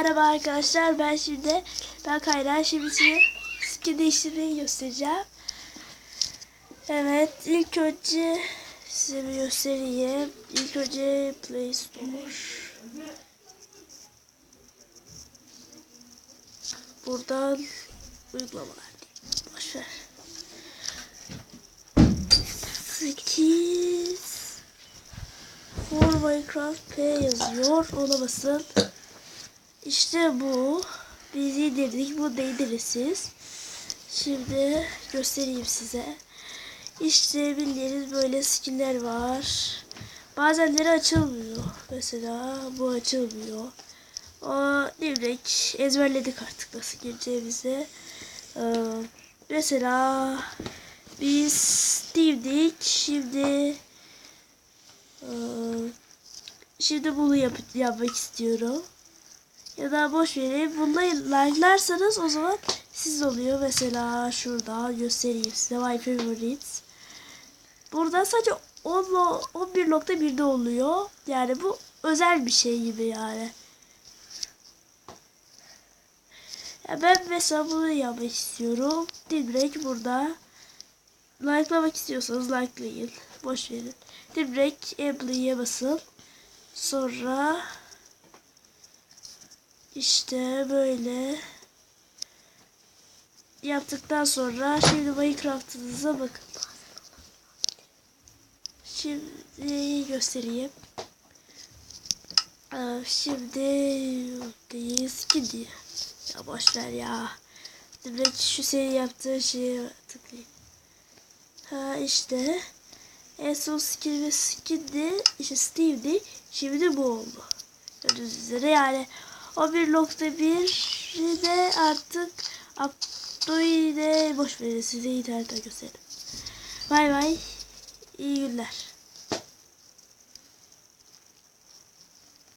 Merhaba arkadaşlar ben şimdi ben Kayra şimdi size skin değiştirmeyi göstereceğim. Evet ilk önce size bir göstereyim. İlk önce Play Store. Buradan uygulamalar diyeyim. Boşver. 8 For Minecraft P yazıyor. Ona basın. İşte bu. Biz indirdik. Bu da indirirsiniz. Şimdi göstereyim size. İşte bildiğiniz böyle skiller var. Bazenleri açılmıyor. Mesela bu açılmıyor. O direkt ezberledik artık nasıl gireceğimizi. Ee, mesela biz Steve'dik. Şimdi ee, şimdi bunu yap yapmak istiyorum. Ya da boş vereyim. Bunda like'larsanız o zaman siz oluyor. Mesela şurada göstereyim size My Favorites. Burada sadece 10 11.1'de oluyor. Yani bu özel bir şey gibi yani. Ya ben mesela bunu yapmak istiyorum. Direkt burada likelamak istiyorsanız likelayın. Boş verin. Direkt Apple'ye basın. Sonra işte böyle yaptıktan sonra şimdi Minecraft'ınıza bakın. Şimdi göstereyim. Ee, Şimdi skin diye. Ya boş ver ya. Direkt şu seri yaptığı şeye tıklayayım. Ha işte. En son skin ve skin'di. İşte Steve'di. Şimdi bu oldu. Gördüğünüz üzere yani o 1.1 de artık Abdo'yu de boş verin size internette göstereyim. Bay bay. İyi günler.